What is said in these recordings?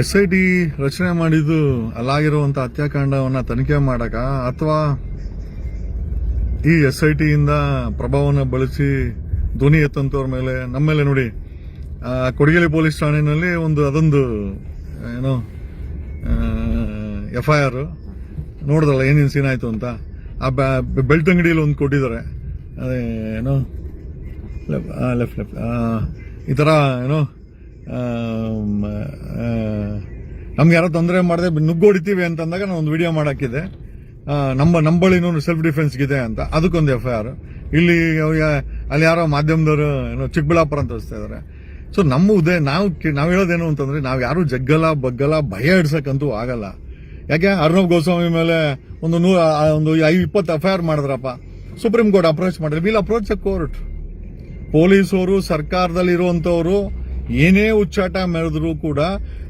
S I T ರಚನೆ ಮಾಡಿದ್ದು ಅಲ್ಲಾಗಿರುವಂತ ಹತ್ಯಾಕಾಂಡವನ್ನ ತನಿಖೆ ಮಾಡಕ ಅಥವಾ ಈ ಎಸ್ ಐ ಟಿಯಿಂದ ಪ್ರಭಾವನ ಬಳಸಿ ಧ್ವನಿ ಎತ್ತಂತವ್ರ ಮೇಲೆ, ನಮ್ಮ ಮೇಲೆ ನೋಡಿ. ಕೊಡಗೇಲಿ ಪೊಲೀಸ್ ಠಾಣೆಯಲ್ಲಿ ಒಂದು ಅದೊಂದು, ಏನೋ ಎಫ್ ಐ ಆರ್ ನೋಡಿದ್ರಲ್ಲ ಏನೇನು ಸೀನ್ ಆಯ್ತು ಅಂತ. ಆ ಬೆಲ್ಟ್ ಅಂಗಡಿಯಲ್ಲಿ ಒಂದು ಕೊಟ್ಟಿದ್ದಾರೆ. ಅದೇ, ಏನೋ, ಲೆಫ್ಟ್ ಲೆಫ್ಟ್ ಈ ಥರ ಏನೋ ನಮ್ಗೆ ಯಾರೋ ತೊಂದರೆ ಮಾಡಿದೆ ನುಗ್ಗೋಡಿತೀವಿ ಅಂತಂದಾಗ ನಾನು ಒಂದು ವಿಡಿಯೋ ಮಾಡೋಕ್ಕಿದೆ. ನಮ್ಮ ನಮ್ಮ ನಂಬಳಿನೂ ಸೆಲ್ಫ್ ಡಿಫೆನ್ಸ್ಗಿದೆ ಅಂತ. ಅದಕ್ಕೊಂದು ಎಫ್ ಐ ಆರ್ ಇಲ್ಲಿ ಅಲ್ಲಿ ಯಾರೋ ಮಾಧ್ಯಮದವರು ಏನೋ ಚಿಕ್ಕಬಳ್ಳಾಪುರ ಅಂತ ತೋರಿಸ್ತಾ ಇದ್ದಾರೆ ಸೊ ನಮ್ಮ ಉದಯ ನಾವು ನಾವು ಹೇಳೋದೇನು ಅಂತಂದ್ರೆ ನಾವು ಯಾರು ಜಗ್ಗಲ, ಬಗ್ಗಲ, ಭಯ ಇಡ್ಸಕ್ಕಂತೂ ಆಗಲ್ಲ. ಯಾಕೆ? ಅರ್ಣವ್ ಗೋಸ್ವಾಮಿ ಮೇಲೆ ಒಂದು ನೂರ ಒಂದು ಐ ಇಪ್ಪತ್ತು ಎಫ್ ಐ ಆರ್ ಮಾಡಿದ್ರಪ್ಪ. ಸುಪ್ರೀಂ ಕೋರ್ಟ್ ಅಪ್ರೋಚ್ ಮಾಡಿದ್ರೆ. ವಿಲ್ ಅಪ್ರೋಚ್ ಕೋರ್ಟ್ ಪೊಲೀಸವರು ಸರ್ಕಾರದಲ್ಲಿ ಇರುವಂತವರು ಏನೇ ಉಚ್ಚಾಟ ಮೆರೆದ್ರು ಕೂಡ,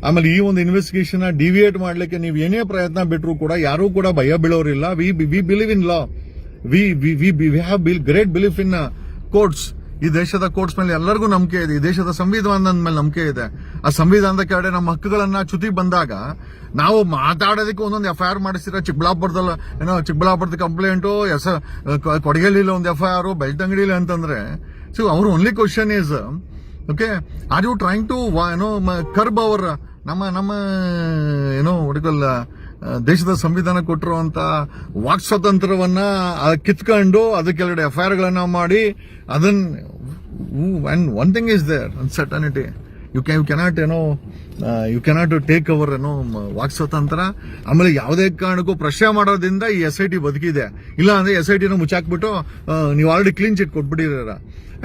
ಆಮೇಲೆ ಈ ಒಂದು ಇನ್ವೆಸ್ಟಿಗೇಷನ್ ಡಿವಿಯೇಟ್ ಮಾಡಲಿಕ್ಕೆ ನೀವು ಏನೇ ಪ್ರಯತ್ನ ಬಿಟ್ಟರು ಕೂಡ, ಯಾರೂ ಕೂಡ ಭಯ ಬೀಳೋರಿಲ್ಲ. We we believe in law we we we have bill great belief in courts ಈ ದೇಶದ ಕೋರ್ಟ್ಸ್ ಮೇಲೆ ಎಲ್ಲರಿಗೂ ನಂಬಿಕೆ ಇದೆ. ಈ ದೇಶದ ಸಂವಿಧಾನದ ಮೇಲೆ ನಂಬಿಕೆ ಇದೆ. ಆ ಸಂವಿಧಾನದ ಕೆಳಗಡೆ ನಮ್ಮ ಹಕ್ಕುಗಳನ್ನ ಚ್ಯುತಿ ಬಂದಾಗ, ನಾವು ಮಾತಾಡೋದಕ್ಕೆ ಒಂದೊಂದು ಎಫ್ ಐ ಆರ್ ಮಾಡಿಸಿರ ಚಿಕ್ಕಬಳ್ಳಾಪುರದಲ್ಲ ಏನೋ ಚಿಕ್ಕಬಳ್ಳಾಪುರದ ಕಂಪ್ಲೇಂಟು ಎಸ್ ಕೊಡಗೇಲಿಲ್ಲ ಒಂದು ಎಫ್ ಐ ಆರ್ ಬೆಳ್ತಂಗಡಿಲಿ ಅಂತಂದ್ರೆ ಸೊ ಅವ್ರ only question is okay are you trying to ಏನೋ ಕರ್ಬ್ ಅವರ್ ನಮ್ಮ ನಮ್ಮ ಏನೋ ಹುಡುಗಲ್ಲ ದೇಶದ ಸಂವಿಧಾನ ಕೊಟ್ಟಿರುವಂತ ವಾಕ್ ಸ್ವಾತಂತ್ರ್ಯವನ್ನ ಕಿತ್ಕೊಂಡು ಅದಕ್ಕೆ ಕೆಳಗಡೆ ಎಫ್ ಐ ಆರ್ಗಳನ್ನ ಮಾಡಿ ಅದನ್ one thing is there uncertainty you can you cannot ಏನೋ ಯು ಕೆನಾಟ್ ಟೇಕ್ ಅವರ್ ಏನೋ ವಾಕ್ ಸ್ವತಂತ್ರ ಆಮೇಲೆ ಯಾವುದೇ ಕಾರಣಕ್ಕೂ ಪ್ರಶ್ನೆ ಮಾಡೋದ್ರಿಂದ ಈ ಎಸ್ ಐ ಟಿ ಬದುಕಿದೆ. ಇಲ್ಲ ಅಂದ್ರೆ ಎಸ್ ಐ ಟಿನ ಮುಚ್ಚಾಕ್ಬಿಟ್ಟು ನೀವು ಆಲ್ರೆಡಿ ಕ್ಲೀನ್ ಚಿಟ್ ಕೊಟ್ಬಿಟ್ಟಿರ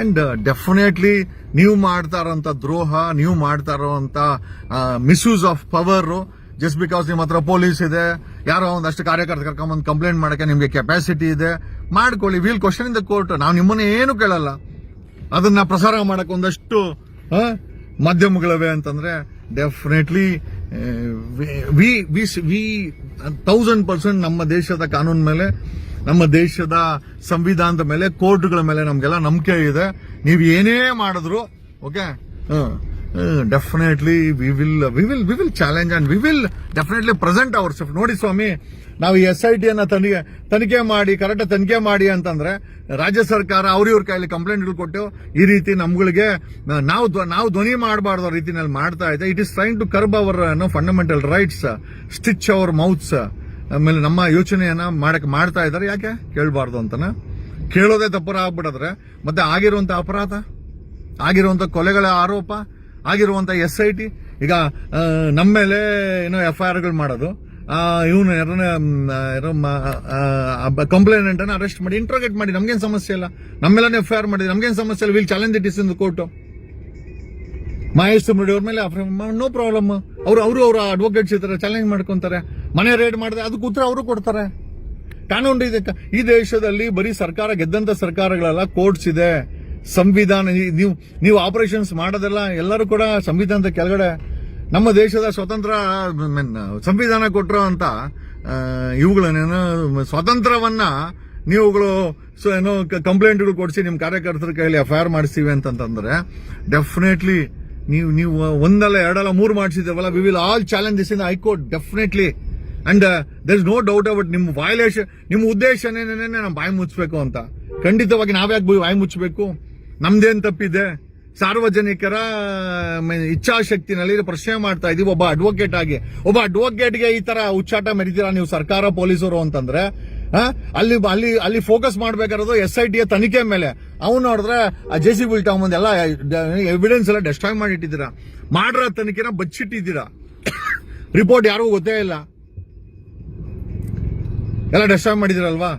ಅಂಡ್ ಡೆಫಿನೆಟ್ಲಿ ನೀವು ಮಾಡ್ತಾ ಇರೋಂಥ ದ್ರೋಹ, ನೀವು ಮಾಡ್ತಾ ಇರೋಂಥ misuse of power just because ನಿಮ್ಮ ಹತ್ರ ಪೊಲೀಸ್ ಇದೆ, ಯಾರೋ ಒಂದಷ್ಟು ಕಾರ್ಯಕರ್ತ ಕರ್ಕೊಂಬಂದು ಕಂಪ್ಲೇಂಟ್ ಮಾಡಕ್ಕೆ ನಿಮಗೆ ಕೆಪಾಸಿಟಿ ಇದೆ, ಮಾಡ್ಕೊಳ್ಳಿ. We'll question in the court ನಾವು ನಿಮ್ಮನ್ನ ಏನು ಕೇಳಲ್ಲ. ಅದನ್ನ ಪ್ರಸಾರ ಮಾಡಕ್ಕೆ ಒಂದಷ್ಟು ಮಾಧ್ಯಮಗಳಿವೆ ಅಂತಂದ್ರೆ definitely we we we thousand percent ನಮ್ಮ ದೇಶದ ಕಾನೂನು ಮೇಲೆ, ನಮ್ಮ ದೇಶದ ಸಂವಿಧಾನದ ಮೇಲೆ, ಕೋರ್ಟ್ಗಳ ಮೇಲೆ ನಮಗೆಲ್ಲ ನಂಬಿಕೆ ಇದೆ. ನೀವು ಏನೇ ಮಾಡಿದ್ರು okay definitely we will we will we will challenge and we will definitely present our self ನೋಡಿ ಸ್ವಾಮಿ, ನಾವು ಈ ಎಸ್ ಐ ಟಿ ಅನ್ನ ತನಿಖೆ ತನಿಖೆ ಮಾಡಿ, ಕರೆಕ್ಟ್ ತನಿಖೆ ಮಾಡಿ ಅಂತಂದ್ರೆ ರಾಜ್ಯ ಸರ್ಕಾರ ಅವ್ರ ಇವ್ರ ಕೈಲಿ ಕಂಪ್ಲೇಂಟ್ಗಳು ಕೊಟ್ಟು ಈ ರೀತಿ ನಮ್ಗಳಿಗೆ ನಾವು ನಾವು ಧ್ವನಿ ಮಾಡಬಾರ್ದು ರೀತಿನಲ್ಲಿ ಮಾಡ್ತಾ ಇದೆ. It is trying to curb our fundamental rights stitch our mouths ಆಮೇಲೆ ನಮ್ಮ ಯೋಚನೆಯನ್ನ ಮಾಡಕ್, ಮಾಡ್ತಾ ಇದ್ದಾರೆ. ಯಾಕೆ? ಕೇಳಬಾರ್ದು ಅಂತನ. ಕೇಳೋದೇ ತಪ್ಪರ ಆಗ್ಬಿಡದ್ರೆ, ಮತ್ತೆ ಆಗಿರುವಂತ ಅಪರಾಧ, ಆಗಿರುವಂತ ಕೊಲೆಗಳ ಆರೋಪ ಆಗಿರುವಂತ ಎಸ್ ಐ ಟಿ ಈಗ ನಮ್ಮ ಮೇಲೆ ಏನೋ ಎಫ್ ಐ ಆರ್ಗಳು ಮಾಡೋದು ಇವನು ಕಂಪ್ಲೇನೆಂಟ್ ಅನ್ನ ಅರೆಸ್ಟ್ ಮಾಡಿ ಇಂಟ್ರೋಗೇಟ್ ಮಾಡಿ, ನಮ್ಗೇನು ಸಮಸ್ಯೆ ಇಲ್ಲ. ನಮ್ಮೆಲ್ಲನೇ ಎಫ್ ಐ ಆರ್ ಮಾಡಿದ್ರೆ ನಮ್ಗೇನು ಸಮಸ್ಯೆ ಇಲ್ಲ will challenge it is in court Mahesh Mudi ಅವ್ರ ಮೇಲೆ ನೋ ಪ್ರಾಬ್ಲಮ್ ಅವರು ಅವರು ಅವರ ಅಡ್ವೊಕೇಟ್ಸ್ ಇರ್ತಾರೆ ಚಾಲೆಂಜ್ ಮಾಡ್ಕೊಂತಾರೆ. ಮನೆ ರೇಡ್ ಮಾಡಿದ್ರೆ ಅದಕ್ಕೆ ಉತ್ತರ ಅವರು ಕೊಡ್ತಾರೆ. ಕಾನೂನು ಇದೆ ಈ ದೇಶದಲ್ಲಿ ಬರೀ ಸರ್ಕಾರ ಗೆದ್ದಂತ ಸರ್ಕಾರಗಳೆಲ್ಲ ಕೋರ್ಟ್ಸ್ ಇದೆ. ಸಂವಿಧಾನ ನೀವು ನೀವು ಆಪರೇಷನ್ಸ್ ಮಾಡೋದೆಲ್ಲ ಎಲ್ಲರೂ ಕೂಡ ಸಂವಿಧಾನದ ಕೆಳಗಡೆ, ನಮ್ಮ ದೇಶದ ಸ್ವತಂತ್ರ ಸಂವಿಧಾನ ಕೊಟ್ಟರು ಅಂತ ಇವುಗಳನ್ನೇನು ಸ್ವಾತಂತ್ರ್ಯವನ್ನ ನೀವುಗಳು ಸೊ ಏನೋ ಕಂಪ್ಲೇಂಟ್ಗಳು ಕೊಡಿಸಿ ನಿಮ್ಮ ಕಾರ್ಯಕರ್ತರ ಕೈಯಲ್ಲಿ ಎಫ್ ಐ ಆರ್ ಮಾಡಿಸ್ತೀವಿ ಅಂತಂತಂದ್ರೆ ಡೆಫಿನೆಟ್ಲಿ ನೀವು ನೀವು ಒಂದಲ್ಲ ಎರಡಲ್ಲ ಮೂರು ಮಾಡಿಸಿದ್ದೇವಲ್ಲ we will all challenge this in high court definitely and there is no doubt about ನಿಮ್ಮ ವಯಲೇಷನ್ ನಿಮ್ಮ ಉದ್ದೇಶನೇನೇ ನಾವು ಬಾಯಿ ಮುಚ್ಚಬೇಕು ಅಂತ. ಖಂಡಿತವಾಗಿ ನಾವ್ಯಾಕೆ ಬಾಯಿ ಮುಚ್ಚಬೇಕು ನಮ್ದೇನ್ ತಪ್ಪಿದೆ. ಸಾರ್ವಜನಿಕರ ಇಚ್ಛಾಶಕ್ತಿನಲ್ಲಿ ಪ್ರಶ್ನೆ ಮಾಡ್ತಾ ಇದೀವಿ. ಒಬ್ಬ ಅಡ್ವೊಕೇಟ್ ಆಗಿ, ಒಬ್ಬ ಅಡ್ವೊಕೇಟ್ಗೆ ಈ ತರ ಉಚ್ಚಾಟ ಮೆರಿತೀರಾ? ನೀವು ಸರ್ಕಾರ, ಪೊಲೀಸರು ಅಂತಂದ್ರೆ ಅಲ್ಲಿ ಅಲ್ಲಿ ಅಲ್ಲಿ ಫೋಕಸ್ ಮಾಡ್ಬೇಕಾಗಿರೋದು ಎಸ್ ಐ ಟಿಯ ತನಿಖೆ ಮೇಲೆ. ಅವ್ನು ನೋಡಿದ್ರೆ, ಆ ಜೆ ಸಿ ಬಿ ಎಲ್ಲ ಎವಿಡೆನ್ಸ್ ಎಲ್ಲ ಡೆಸ್ಟ್ರಾಯ್ ಮಾಡಿಟ್ಟಿದ್ದೀರಾ? ಮಾಡ್ರ ತನಿಖೆನ ಬಚ್ಚಿಟ್ಟಿದ್ದೀರಾ? ರಿಪೋರ್ಟ್ ಯಾರಿಗೂ ಗೊತ್ತೇ ಇಲ್ಲ. ಎಲ್ಲ ಡೆಸ್ಟ್ರಾಯ್ ಮಾಡಿದಿರಲ್ವಾ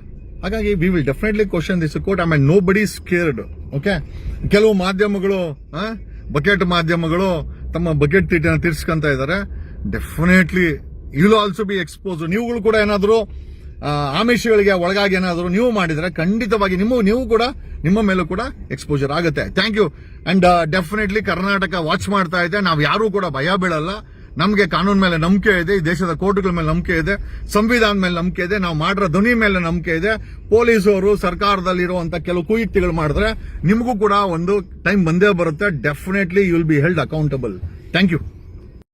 ಹಾಗಾಗಿ we will definitely question this court mean nobody scared okay ಕೆಲವು ಮಾಧ್ಯಮಗಳು ಬಕೆಟ್ ಮಾಧ್ಯಮಗಳು ತಮ್ಮ ಬಕೆಟ್ ತೀಟನ ತೀರ್ಸ್ಕೊಂತ ಇದ್ದಾರೆ. Definitely will also be expose ನೀವುಗಳು ಕೂಡ ಏನಾದರೂ ಆಮಿಷಗಳಿಗೆ ಒಳಗಾಗಿ ಏನಾದರೂ ನೀವು ಮಾಡಿದ್ರೆ ಖಂಡಿತವಾಗಿ ನಿಮ್ಮ, ನೀವು ಕೂಡ ನಿಮ್ಮ ಮೇಲೂ ಕೂಡ ಎಕ್ಸ್ಪೋಜರ್ ಆಗುತ್ತೆ. Thank you and definitely Karnataka watch ಮಾಡ್ತಾ ಇದೆ. ನಾವು ಯಾರೂ ಕೂಡ ಭಯ ಬೀಳಲ್ಲ. ನಮಗೆ ಕಾನೂನು ಮೇಲೆ ನಂಬಿಕೆ ಇದೆ, ಈ ದೇಶದ ಕೋರ್ಟ್ಗಳ ಮೇಲೆ ನಂಬಿಕೆ ಇದೆ ಸಂವಿಧಾನ ಮೇಲೆ ನಂಬಿಕೆ ಇದೆ, ನಾವು ಮಾಡಿರೋ ಧ್ವನಿ ಮೇಲೆ ನಂಬಿಕೆ ಇದೆ. ಪೊಲೀಸರು ಸರ್ಕಾರದಲ್ಲಿರುವಂತ ಕೆಲವು ಕುಯುಕ್ತಿಗಳು ಮಾಡಿದ್ರೆ ನಿಮಗೂ ಕೂಡ ಒಂದು ಟೈಮ್ ಬಂದೇ ಬರುತ್ತೆ. Definitely you will be held accountable thank you